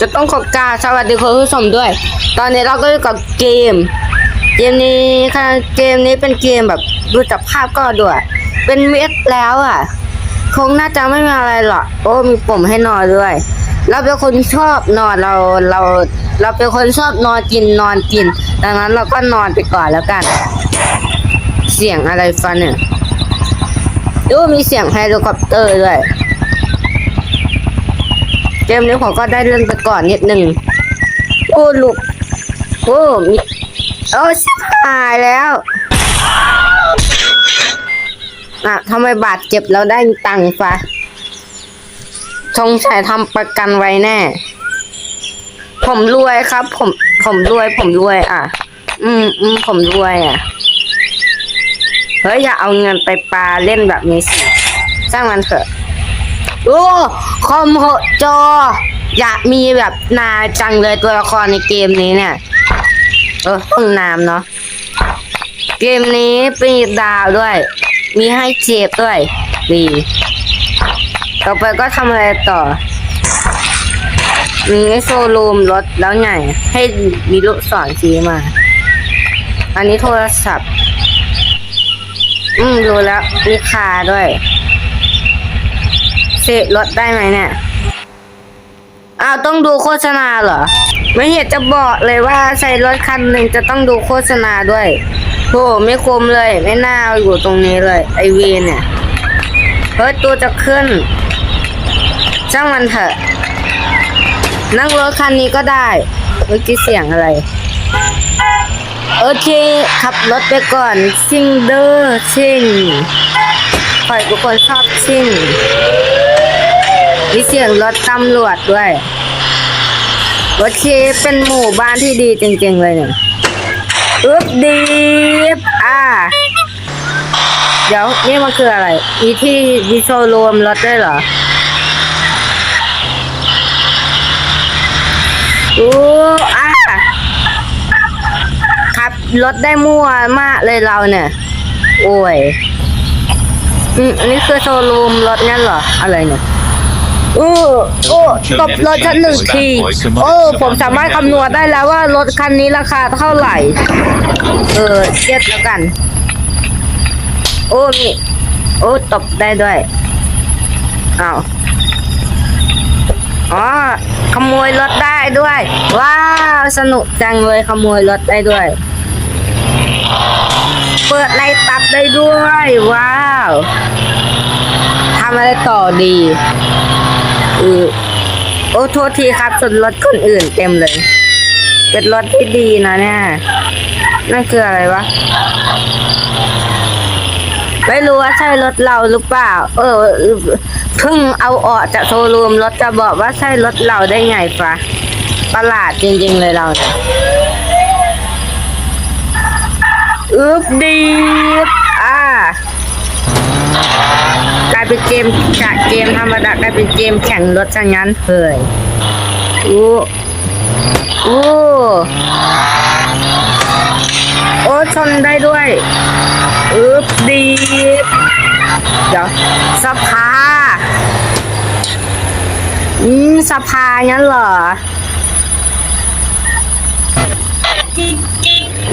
จะต้องขอบกราสวัสดีคุณผู้ชมด้วย ตอนนี้เราก็อยู่กับเกม เกมนี้ค่ะเกมนี้เป็นเกมแบบดูจากภาพก็ด้วย เป็นเม็ดแล้วอะ คงน่าจะไม่มีอะไรหรอกโอ้มีปุ่มให้นอนด้วย เราเป็นคนชอบนอนเราเรา เราเป็นคนชอบนอนกินนอนกิน ดังนั้นเราก็นอนไปก่อนแล้วกัน เสียงอะไรฟันเนี่ยดูมีเสียงเฮลิคอปเตอร์ด้วย เกมนี้ผมก็ได้เล่นไปก่อนนิดหนึ่งโอ้ลูกโอ้มีโอ้ชิบหายแล้วอะทำไมบาดเจ็บแล้วได้ตังค์ฟะสงสัยทำประกันไว้แน่ ผมรวยครับ ผมผมรวย ผมรวย อะ อืมอืมผมรวยอะเฮ้ยอย่าเอาเงินไปปาเล่นแบบนี้สิสร้างมันเถอะโอ้ คอมโหจอ อยากมีแบบนาจังเลยตัวละครในเกมนี้เนี่ย เออห้องน้ำเนาะเกมนี้มีดาวด้วย มีให้เจ็บด้วยดีต่อไปก็ทำอะไรต่อ มีไอโซลูมรถแล้วไงให้มีลูกศรชี้มา อันนี้โทรศัพท์ อืมรู้แล้วมีคาด้วย เสกรถได้ไหมเนี่ย อ้าวต้องดูโฆษณาเหรอ ไม่เห็นจะบอกเลยว่าใช้รถคันหนึ่งจะต้องดูโฆษณาด้วยโหไม่คมเลย ไม่น่าอยู่ตรงนี้เลย ไอเวีเนี่ย เฮ้ยตัวจะขึ้น ช่างมันเถอะ นั่งรถคันนี้ก็ได้ เมื่อกี้เสียงอะไร โอเค ขับรถไปก่อน ซิงเดอร์ซิงปล่อยทุกคนชอบซิง มีเสียงรถตำรวจด้วย โอเค เป็นหมู่บ้านที่ดีจริง ๆ เลยเนี่ยอึ๊บดีบอ่า เดี๋ยวนี่มันคืออะไร มีที่ดิโซรวมรถด้วยเหรอโอ้อ่าขับรถได้มั่วมากเลยเราเนี่ย โอ้ย อืมอันนี้คือโชว์รูมรถงั้นเหรอ อะไรเนี่ย โอ้โอ้ตบรถฉันหนึ่งทีโอ้ผมสามารถคำนวณได้แล้วว่ารถคันนี้ราคาเท่าไหร่ เออเจ็ดแล้วกัน โอ้นี่โอ้ตบได้ด้วยอ้าวอ๋อขโมยรถได้ด้วย ว้าวสนุกจังเลยขโมยรถได้ด้วย เปิดไล่ตับได้ด้วย ว้าวทำอะไรต่อดี ออโอ้โทษทีครับชนรถคนอื่นเต็มเลย เป็นรถที่ดีนะเนี่ยนั่นคืออะไรวะ ไม่รู้ว่าใช่รถเราหรือเปล่า เออเพิ่งเอาออกจากโชว์รูมรถจะบอกว่าใช่รถเราได้ไงฟะประหลาดจริง ๆ เลยเราเนี่ยอึบดีอ่าายเป็นเกมจากเกมธรรมดากลายเป็นเกมแข่งรถซะงั้นเฮ้ยอู้อู้โอ้ชนได้ด้วยอึบดีเดี๋ยวสภาอืมสภางั้นเหรอ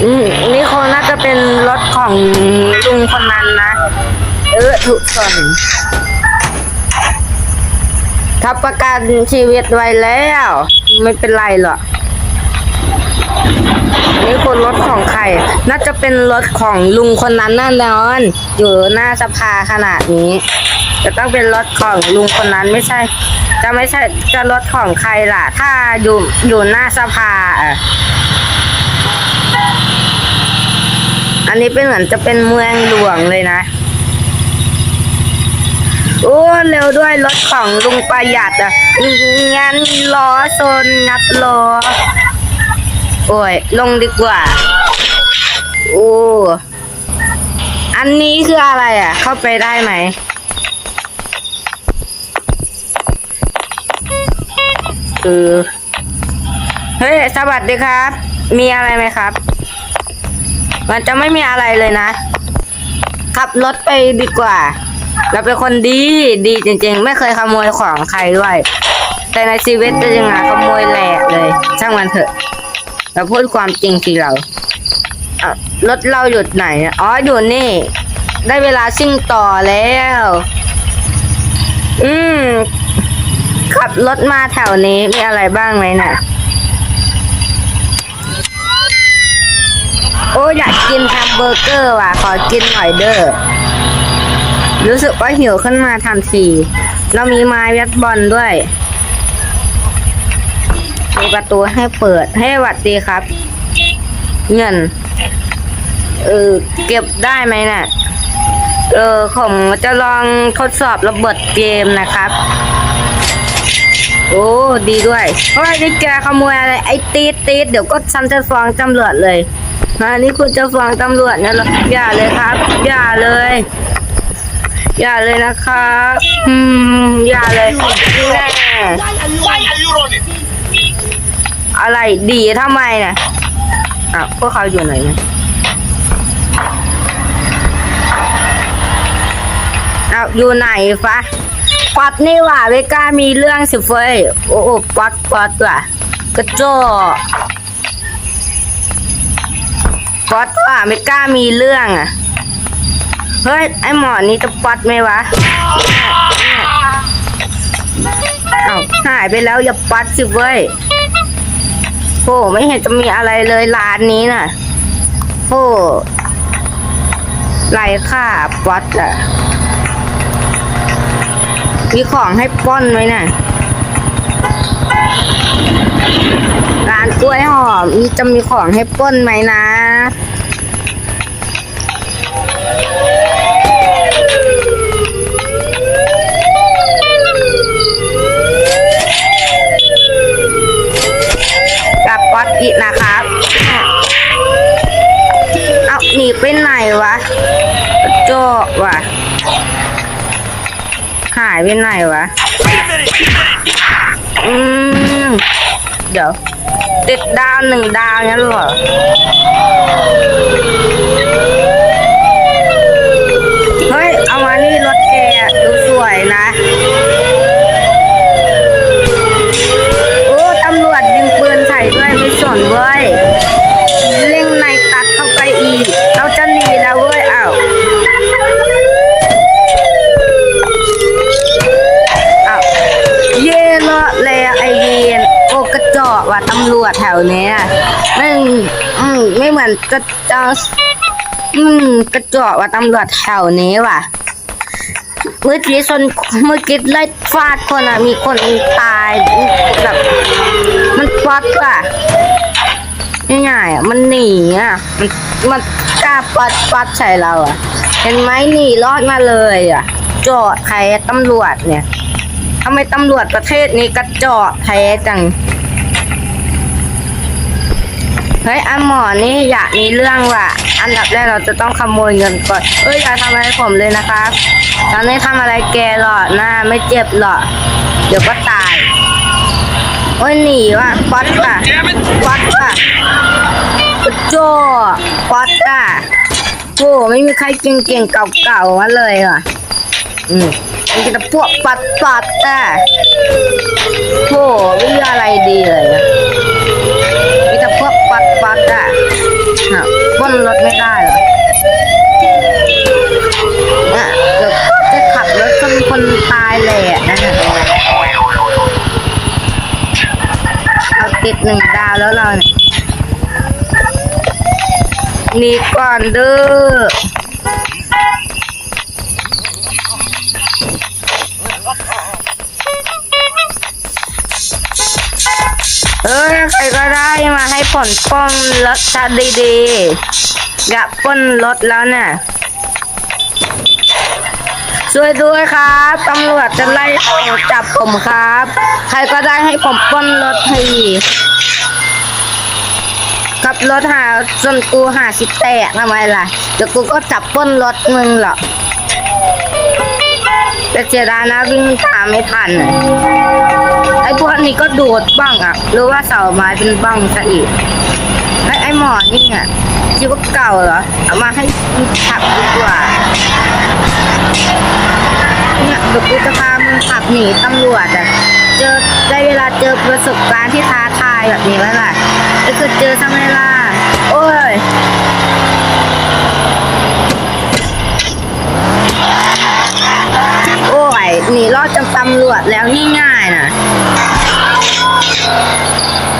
อืมนี่คงน่าจะเป็นรถของลุงคนนั้นนะ เออถูกชนทับประกันชีวิตไว้แล้ว ไม่เป็นไรหรอกนี่คนรถของใคร น่าจะเป็นรถของลุงคนนั้นแน่นอน อยู่หน้าสภาขนาดนี้ จะต้องเป็นรถของลุงคนนั้นไม่ใช่ จะไม่ใช่จะรถของใครล่ะ ถ้าอยู่อยู่หน้าสภาอะอันนี้เป็นเหมือนจะเป็นเมืองหลวงเลยนะ โอ้เร็วด้วยรถของลุงประหยัดอะงั้นล้อโซนงัดล้อโอ้ยลงดีกว่า โอ้อันนี้คืออะไรอะ เข้าไปได้ไหมเออเฮ้ยสวัสดีครับ มีอะไรไหมครับ มันจะไม่มีอะไรเลยนะ ขับรถไปดีกว่า เราเป็นคนดีดีจริงๆ ไม่เคยขโมยของใครด้วย แต่ในชีวิตจะยังไงขโมยแหลกเลยช่างมันเถอะ เราพูดความจริงสิเรารถเราหยุดไหนอ๋ออยู่นี่ ได้เวลาซิ่งต่อแล้ว อืม ขับรถมาแถวนี้มีอะไรบ้างไหมน่ะ โอ้อยากกินแฮมเบอร์เกอร์ว่ะ ขอกินหน่อยเด้อ รู้สึกว่าหิวขึ้นมาทันที เรามีไม้เวทบอลด้วย มีประตูให้เปิดให้หวัดดีครับ เงิน เออเก็บได้ไหมน่ะ เออผมจะลองทดสอบระเบิดเกมนะครับ โอ้ดีด้วยเพราะว่านี่แกขโมยอะไรไอ้ตีดตีดเดี๋ยวก็ฉันจะฟ้องตำรวจเลยอันนี้คุณจะฟ้องตำรวจนะเหรออย่าเลยครับ อย่าเลย อย่าเลยนะครับอืมอย่าเลยแน่ Why are you running? อะไรดีทำไมนะอะพวกเขาอยู่ไหนเนี่ยเอาอยู่ไหนฟะป๊อตนี่หว่าไม่กล้ามีเรื่องสิเฟยโอ้โอ้ป๊อตป๊อตว่ะกระโจกป๊อตว่ะไม่กล้ามีเรื่องอะ เฮ้ย ไอหมอนี่จะป๊อตไหมวะเอาหายไปแล้วอย่าป๊อตสิเว้ยโอ้ไม่เห็นจะมีอะไรเลยร้านนี้น่ะโอ้ไรค่าป๊อตอะมีของให้ปล้นไหมน่ะร้านกล้วยหอมมีจะมีของให้ป้นไหมนะ กับป๊อตอีกนะครับ เอาหนีไปไหนวะโจกวะหายไปไหนวะ อืม เดี๋ยว ติดดาวหนึ่งดาวงั้นเหรอ เฮ้ย เอามานี่รถแกอะดูสวยนะ โอ้ตำรวจยิงปืนใส่ด้วยไม่สนเว้ยเร่งในตัดเข้าไปอีก เราจะหนีแล้วเว้ยอ้าวอ้าวเย่เลาะเลยอะไอเวนโอ้กระจอกว่ะตำร วจแถวเนี้ยไม่อืมไม่เหมือนกระจอกอืมกระจอกว่ะตำรวจแถวนี้ว่ะ เมื่อกี้ชนเมื่อกี้ไล่ฟาดคนอะ มีคนตายแบบมันป๊อตอะง่ายๆอะมันหนีอะ มันมันกล้าป๊อตป๊อตใส่เราอะ เห็นไหมหนีรอดมาเลยอะ จอดใครตำรวจเนี่ยทำไมตำรวจประเทศนี้กระจอกแท้จัง เฮ้ยอันหมอนี่อยากมีเรื่องว่ะ อันดับแรกเราจะต้องขโมยเงินก่อนเอ้ยอย่าทำอะไรผมเลยนะครับตอนนี้ทำอะไรแกหรอกหน้าไม่เจ็บหรอกเดี๋ยวก็ตายโอ้ยหนีว่ะป๊อตว่ะ Damn it! ป๊อตว่ะโจ้ป๊อตอะโอ้ไม่มีใครเก่งๆเก่าๆมาเลยอะอืมมันจะพวกปัดปัดอ่โอ้ไม่มีอะไรดีเลยอะมีแต่พวก ไดปัดอะป้นรถไม่ได้เหรออะเดี๋ยวก็จะขับรถจนคนตายเลยอะนั่นน่ะเราติดหนึ่งดาวแล้วเราเนี่ยนีก่อนเด้อ มาให้ผลปล้นรถซะดีๆอย่าปล้นรถแล้วเนี่ยช่วยด้วยครับตำรวจจะไล่จับผมครับ ใครก็ได้ให้ผมปล้นรถทีขับรถหาจนกูหาสิแตกทำไมล่ะเดี๋ยวกูก็จับปล้นรถมึงหรอก แต่เสียดายนะวิ่งตามไม่ทันน่ะไอ้พวกนี้ก็โดดบ้างอะหรือว่าเสาไม้เป็นบ้างซะอีกไอ้ไอ้หมอนี่อะคิดว่าเก่าเหรอเอามาให้ขับดีกว่าเนี่ยเดี๋ยวกูจะพามึงขับหนีตำรวจอะเจอได้เวลาเจอประสบการณ์ที่ท้าทายแบบนี้ไหมล่ะไอ้คือเจอซะไหมล่ะโอ้ย โอ้ยห นีรอดจากตำรวจแล้วง่ายๆนะ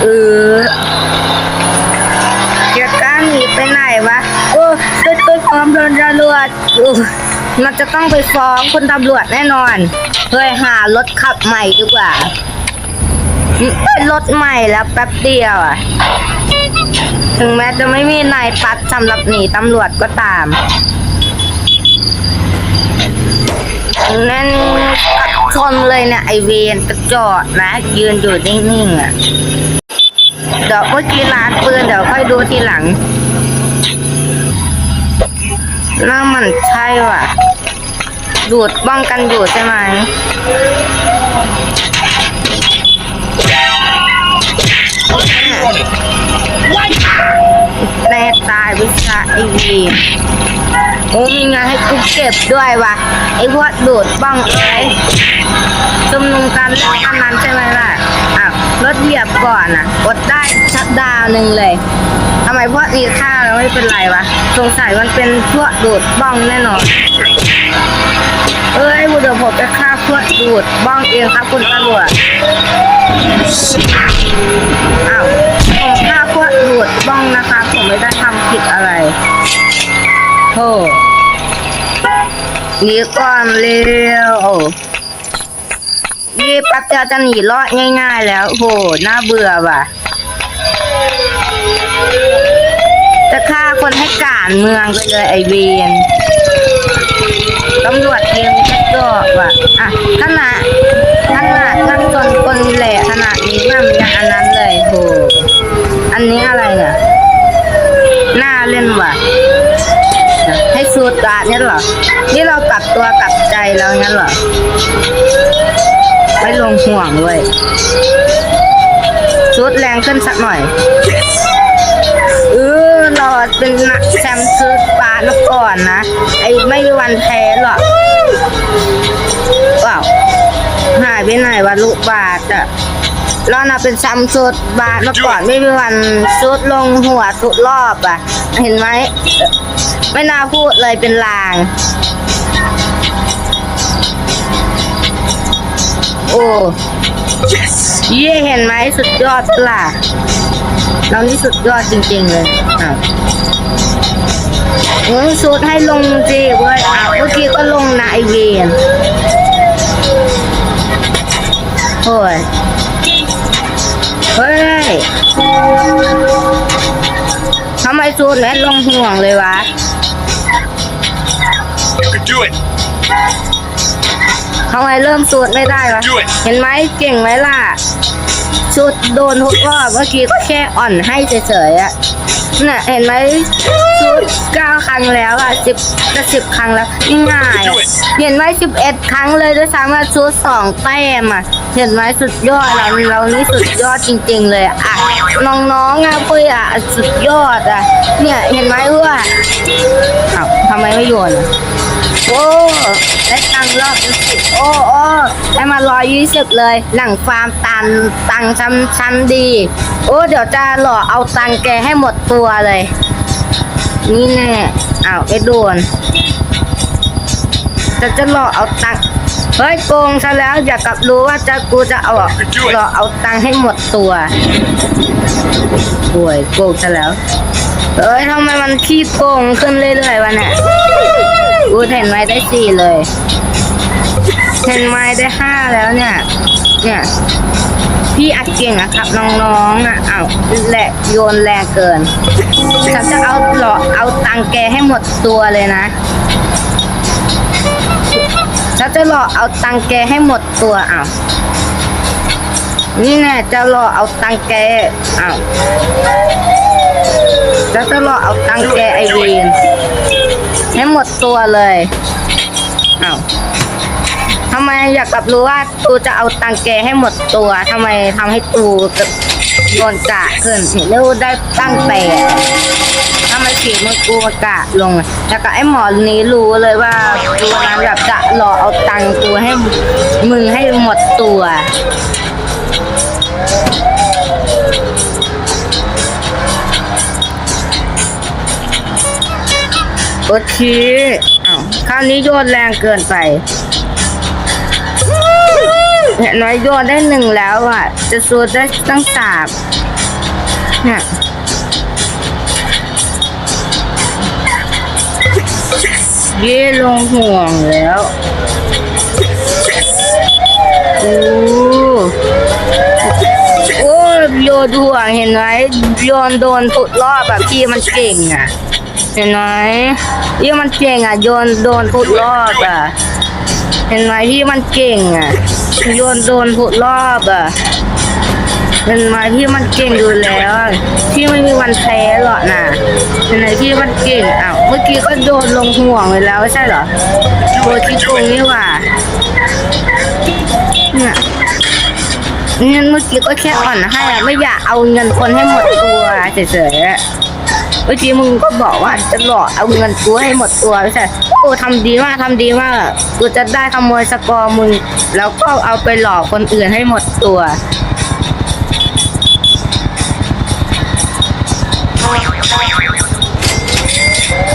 เออเกียร์ก้าหนีไปไหนวะ โอ้เป็นตัวฟ้องโดนตำรวจอูมันจะต้องไปฟ้องคุณตำรวจแน่นอนเฮ้ยหารถขับใหม่ดีกว่าเป็นรถใหม่แล้วแป๊บเดียวอะ ถึงแม้จะไม่มีนายปัดสำหรับหนีตำรวจก็ตาม นั่นชนเลยเนี่ยไอเวนกระจอดนะ ยืนอยู่นิ่งๆอะเดี๋ยวเมื่อกี้ร้านปืนเดี๋ยวค่อยดูทีหลังน่ามันใช่ว่ะดูดป้องกันอยู่ใช่ไหมแน่ตายวิชาไอเวน โอ้มีงานให้กูเก็บด้วยวะไอ้พวกดูดบ้องเอ้ยชุมนุมการเล่นอันนั้นใช่ไหมล่ะอะรถเหยียบก่อนอะกดได้ชัดดาวหนึ่งเลยทำไมพวกนี้ฆ่าแล้วไม่เป็นไรวะสงสัยมันเป็นพวกดูดบ้องแน่นอนเอ้ยเดี๋ยวผมจะฆ่าพวกดูดบ้องเองครับคุณตำรวจ หนีก่อนเร็วยี่แป๊บเดียวจะหนีรอดง่าย ๆ แล้วโหน่าเบื่อว่ะ จะฆ่าคนให้การเมืองไปเลยไอเวียนตำรวจเกมก็อบว่ะ อะขนาดขนาดนั่งจนคนแหละขนาดนี้มันยังอันนั้นเลยโหอันนี้อะไรเนี่ยน่าเล่นว่ะ สูตรการเนี่ยเหรอ นี่เรากลับตัวกลับใจแล้วงั้นเหรอ ไม่ลงห่วงด้วยสูตรแรงขึ้นสักหน่อย เออเราเป็นนักแชมป์ซื้อปลาแล้วก่อนนะ ไอ้ไม่มีวันแพ้หรอกว้าวหายไปไหนวะลูกบาทอะ เราน่ะเป็นแชมป์สุดบาทแล้วก่อนไม่มีวันสุดลงหัวทุกรอบอะ เห็นไหมไม่น่าพูดเลยเป็นลาง โอ้เย่เห็นไหมสุดยอดปล่ะเรานี่สุดยอดจริง ๆ เลยอะเออสุดให้ลงจีเว้ยอะเมื่อกี้ก็ลงนะไอเวนโอ้ย สูดแม่ลงห่วงเลยวะ do it. ทำไมเริ่มสูดไม่ได้วะ Do it. เห็นไหมเก่งไหมล่ะสูดโดนทุกรอบเมื่อกี้ก็แค่อ่อนให้เฉยๆอะน่ะเห็นไหมสูดเก้าครั้งแล้วอะสิบจะสิบครั้งแล้วง่ายอะเห็นไหมสิบเอ็ดครั้งเลยด้วยซ้ำว่าสูดสองแต้มอะ เห็นไหมสุดยอดเราเรานี่สุดยอดจริง ๆ เลยอะอะน้องๆอะเพื่อนอะสุดยอดอะ เนี่ยเห็นไหมเพื่ออ้าวทำไมไม่โยนโอ้ได้ตังรอบสิบโอ้โอ้ได้มาร้อยยี่สิบเลย หลังฟาร์มตันตังชั้นชั้นดี โอ้เดี๋ยวจะหล่อเอาตังแกให้หมดตัวเลย นี่แน่อ้าวไปโดนจะจะหล่อเอาตัง เฮ้ยโกงซะแล้วอยากกลับรู้ว่าจะกูจะเอาหล่อเอาตังค์ให้หมดตัวป่วยโกงซะแล้วเอ้ยทำไมมันขี้โกงขึ้นเรื่อยๆวะเนี่ยอูเห็นไม้ได้สี่เลยเห็นไม้ได้ห้าแล้วเนี่ย เนี่ย พี่อัดเก่งอะครับน้องๆอะเอาแหละโยนแรงเกินฉันจะเอาหลอกเอาตังค์แกให้หมดตัวเลยนะฉัน จะหลอกเอาตังแกให้หมดตัวอ้าวนี่แน่จะหลอกเอาตังแกอ้าวฉันจะหลอกเอาตังแกไอเวนให้หมดตัวเลยอ้าวทำไมอยากรับรู้ว่าตูจะเอาตังแกให้หมดตัวทำไมทำให้ตูโดนกะขึ้นเร็วได้ตั้งแต่ ทำำไมฝีมือกูมากะลงอะแล้วก็ไอ้หมอนี้รู้เลยว่ากูนั้นแบบจะหลอกเอาตังค์กูให้มึงให้หมดตัวโอเคอ้าวคราวนี้โยนแรงเกินไปเนี่ยน้อยโยนได้หนึ่งแล้วอะ จะสูดได้ตั้งสามเนี่ย ย่ลงห่วงแล้วโอ้โอ้โยนห่วงเห็นไหมโยนโดนทุกรอบแบบพี่มันเก่งอะ เห็นไหมพี่มันเก่งอะโยนโดนทุกรอบอะ เห็นไหมพี่มันเก่งอะโยนโดนทุกรอบอะ เห็นไหมพี่มันเก่งอยู่แล้วพี่ไม่มีวันแพ้หรอกนะเห็นไหมพี่มันเก่งอ้าวเมื่อกี้ก็โดนลงห่วงไปแล้วใช่เหรอโดนที่โกงนี่หว่าเนี่ยเงินเมื่อกี้ก็แค่อ่อนให้อะไม่อยากเอาเงินคนให้หมดตัวเฉยๆเมื่อกี้มึงก็บอกว่าจะหลอกเอาเงินกูให้หมดตัวใช่โอ้ทำดีมากทำดีมากกูจะได้ขโมยสกอร์มึง แล้วก็เอาไปหลอกคนอื่นให้หมดตัว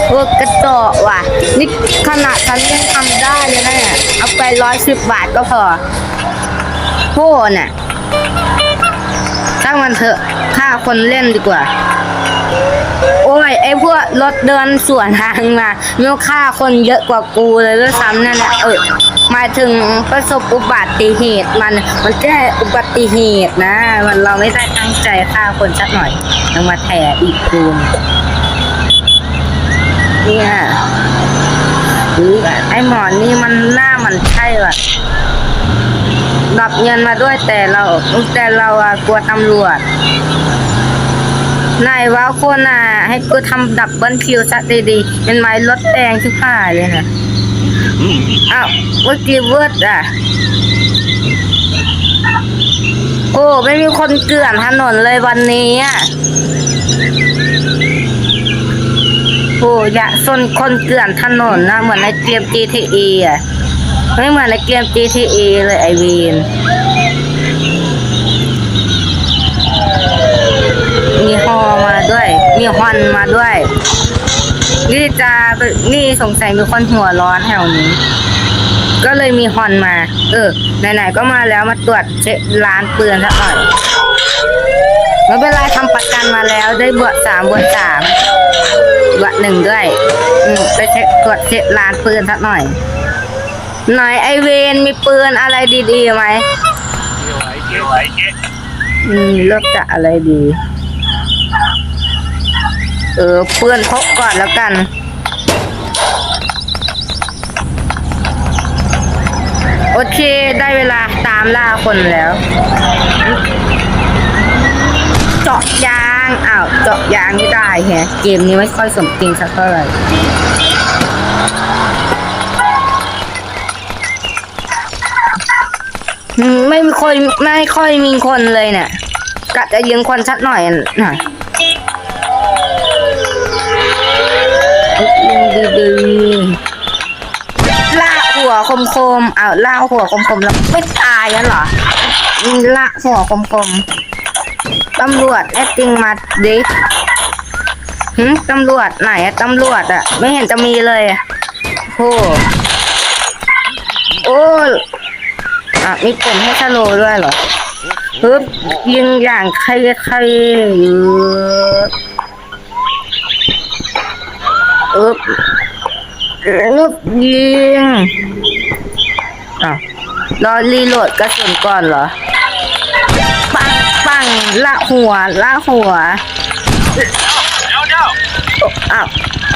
โอ้กระจอกว่ะ นี่ขนาดฉันยังทำได้เลยนะเนี่ย เอาไปร้อยสิบบาทก็พอโหน่ะช่างมันเถอะฆ่าคนเล่นดีกว่า โอ้ย ไอ้พวกรถเดินสวนทางมาเมื่อฆ่าคนเยอะกว่ากูเลยด้วยซ้ำนั่นแหละเออมาถึงประสบอุบัติเหตุมัน มันแค่อุบัติเหตุนะ มันเราไม่ได้ตั้งใจฆ่าคนสักหน่อยยังมาแถอีกคูณ เนี่ยหรือไอ้หมอนนี่มันหน้ามันใช่ว่ะดับเงินมาด้วยแต่เราแต่เราอะกลัวตำรวจนายว่าวคนอะให้กูทำดับเบิลคิวสักดีๆเป็นไม้รถแดงชิบหายเลยนะอ้าวเมื่อกี้เวิร์ดอะ โอ้ ไม่มีคนเกลื่อนถนนเลยวันนี้อะ โอ้อยากสนคนเกลื่อนถนนนะเหมือนในเกม GTA อะไม่เหมือนในเกม GTA เลยไอวีนมีฮอมาด้วย มีฮอนมาด้วย นี่จะนี่สงสัยมีคนหัวร้อนแถวนี้ ก็เลยมีฮอนมา เออ ไหนๆก็มาแล้วมาตรวจเช็คร้านปืนสักหน่อยไม่เป็นไรทำประกันมาแล้วได้บวกสามบวกสาม วกหนึ่งด้วย อืมไปเช็คตรวจเช็คร้านปืนสักหน่อย หน่อยไอเวนมีปืนอะไรดีๆไหม You like it? อืมเลือกจะอะไรดี เออเปื้อนพกก่อนแล้วกันโอเค ได้เวลาตามล่าคนแล้ว เจาะยางอ้าวเจาะยางไม่ได้แฮะ เกมนี้ไม่ค่อยสมจริงสักเท่าไหร่ไม่มีคนไม่ค่อยมีคนเลยเนี่ยกะจะยิงคนสักหน่อยน่อยยิงดีๆล่ากหัวคมคมๆอ้าล่ากหัวคมคมแล้วไม่ตายกันเหรอล่ากหัวคมคม ตำรวจแอดจริงมาดิหืมตำรวจไหนอะตำรวจอะไม่เห็นจะมีเลยอะโอ้โอ้อะมีปุ่มให้สโลด้วยเหรอปึ๊บยิงอย่างใครใครอึ๊บอึบยิงอะรอรีโหลดกระสุนก่อนเหรอ ปังปังละหัวละหัว No, no. อ้าว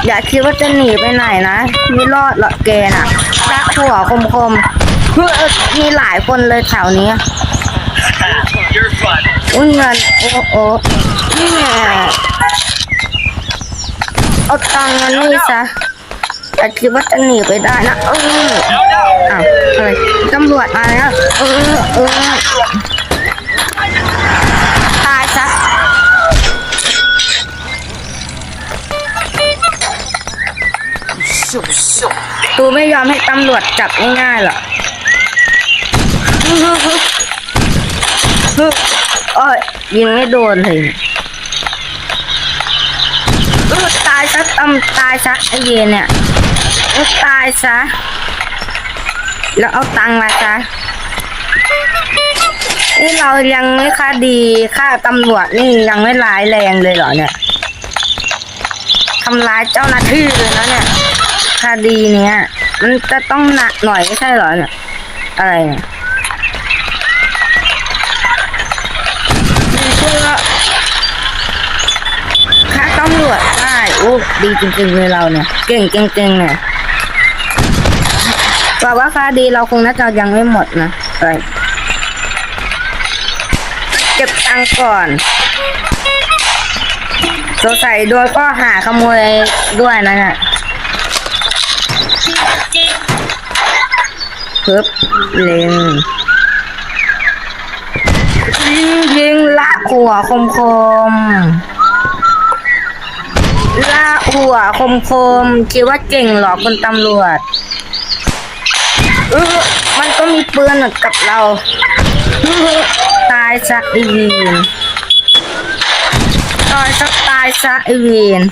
อย่าคิดว่าจะหนีไปไหนนะ ไม่รอดหรอกแกน่ะละหัวคมคมๆเฮ้ยมีหลายคนเลยแถวนี้ You're fun. อุ้ยเงินโอ้โอ้นี่ไงเอาตังค์มานี่ซะแต่คิดว่าจะหนีไปได้นะเออ No, no. อ้าวอะไรตำรวจมาแล้วเออเออ กูไม่ยอมให้ตำรวจจับง่ายๆหรอกโอ้ยยิงไม่โดนเลยตายซะตำตายซะไอเย็นเนี่ยตายซะ แล้วเอาตังค์มาซะนี่เรายังไม่ค่าดีค่าตำรวจนี่ยังไม่ร้ายแรงเลยเหรอเนี่ยทำร้ายเจ้าหน้าที่เลยนะเนี่ย คดีเนี้ย มันจะต้องหนักหน่อยไม่ใช่เหรอเนี่ยอะไรเนี่ยนี่คือว่าค่าตำรวจได้โอ้ดีจริงๆเลยเราเนี่ย เก่งจริงๆเนี่ยบอกว่าคดีเราคงน่าจะยังไม่หมดนะอะไรเก็บตังก่อนสงสัยโดยก็หาขโมยด้วยนะเนี่ย ปึ๊บเล็งยิงยิงละหัวคมคมละหัวคมคมคิดว่าเก่งหรอคุณตำรวจเออมันก็มีปืนเหมือนกับเรา ตายซะไอวีนตายซะตายซะไอวีน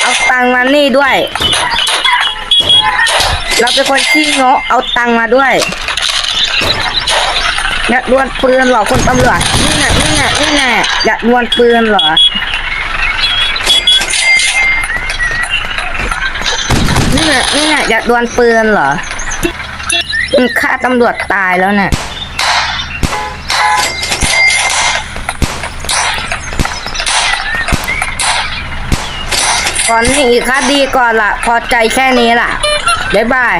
เอาตังมานี่ด้วย เราเป็นคนขี้งกเอาตังมาด้วยอยากดวลปืนหรอคุณตำรวจนี่แน่นี่แน่นี่แน่อยากดวลปืนเหรอนี่แน่นี่แน่อยากดวลปืนเหรอมึงฆ่าตำรวจตายแล้วเนี่ยก่อนนี้อีกคดีก่อนละพอใจแค่นี้ล่ะ บ๊ายบาย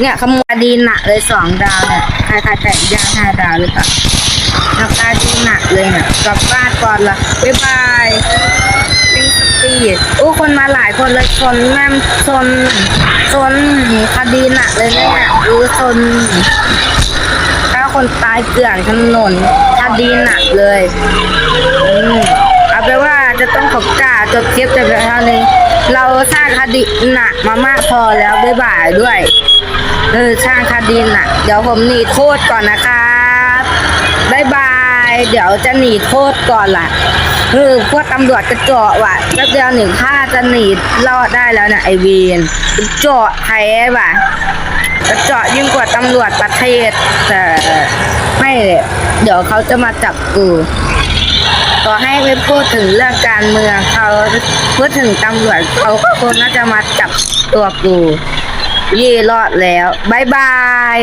เนี่ยขโมยคดีหนักเลยสองดาวเนี่ยใครใครแตะย่างห้าดาวหรือเปล่าราคาดีหนักเลยเนี่ยกลับบ้านก่อนละบ๊ายบายเป็นสปีดโอ้คนมาหลายคนเลยชนแม่ชนชนคดีหนักเลยเนี่ยรู้ชนถ้าคนตายเกลื่อนถนนคดีหนักเลยอืมเอาไปว่าจะต้องขอบกราจบคลิปแต่เพียงเท่านี้ เราสร้างคดีหนักมามากพอแล้วบ๊ายบายด้วย เออสร้างคดีหนักเดี๋ยวผมหนีโทษก่อนนะครับบ๊ายบาย เดี๋ยวจะหนีโทษก่อนล่ะเออพวกตำรวจกระเจาะว่ะแล้วเดียวหนึ่งถ้าจะหนีรอดได้แล้วนะไอเวีนกระเจาะใครว่ะกระเจาะยิ่งกว่าตำรวจประเทศแต่ไม่เลยเดี๋ยวเขาจะมาจับกู ต่อให้ไม่พูดถึงเรื่องการเมืองเขาพูดถึงตำรวจเขาคนน่าจะมาจับตัวกูยี่รอดแล้วบายบาย